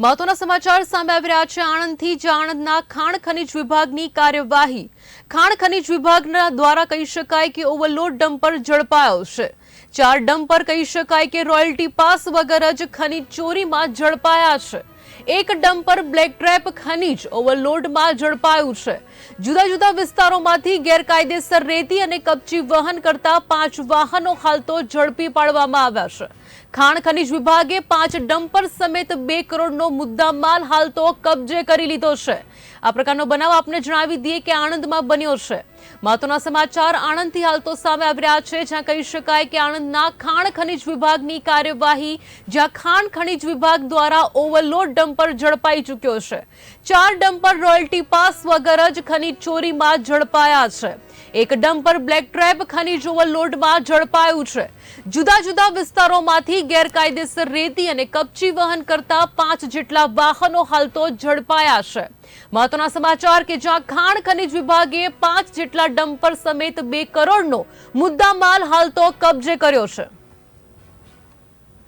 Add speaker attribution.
Speaker 1: મહત્વના સમાચાર સામે આવી રહ્યા છે. આણંદથી જે આણંદના ખાણ ખનીજ વિભાગની કાર્યવાહી. ખાણ ખનીજ વિભાગના દ્વારા કહી શકાય કે ઓવરલોડ ડમ્પર ઝડપાયો છે. ચાર ડમ્પર કહી શકાય કે રોયલ્ટી પાસ વગર જ ખનીજ ચોરીમાં ઝડપાયા છે. એક ડમ્પર બ્લેક ટ્રેપ ખનીજ ઓવરલોડમાં ઝડપાયું છે. જુદા જુદા વિસ્તારોમાંથી ગેરકાયદેસર રેતી અને કપચી વહન કરતા પાંચ વાહનો હાલ તો ઝડપી પાડવામાં આવ્યા છે. ખાણ ખનીજ વિભાગે પાંચ ડમ્પર સમેત બે કરોડનો મુદ્દામાલ હાલ તો કબજે કરી લીધો છે. આ પ્રકારનો બનાવ આપને જણાવી દઈએ કે આણંદમાં બન્યો છે. મહત્વના સમાચાર આણંદથી હાલ તો સામે આવી રહ્યા છે, જ્યાં કહી શકાય કે આણંદના ખાણ ખનીજ વિભાગની કાર્યવાહી, જ્યાં ખાણ ખનિજ વિભાગ દ્વારા ઓવરલોડ ડમ્પર ઝડપાઈ ચૂક્યો છે. ચાર ડમ્પર રોયલ્ટી પાસ વગર જ ખનીજ ચોરીમાં ઝડપાયા છે. એક ડમ્પર બ્લેક ટ્રેપ ખનીજ ઓવરલોડમાં ઝડપાયું છે. જુદા જુદા વિસ્તારોમાંથી ગેરકાયદેસર રેતી અને કપચી વહન કરતા પાંચ જેટલા વાહનો હાલ તો ઝડપાયા છે. મહત્વના સમાચાર કે જ્યાં ખાણ ખનિજ વિભાગે પાંચ જેટલા ડમ્પર સમેત બે કરોડનો મુદ્દામાલ હાલ તો કબજે કર્યો છે.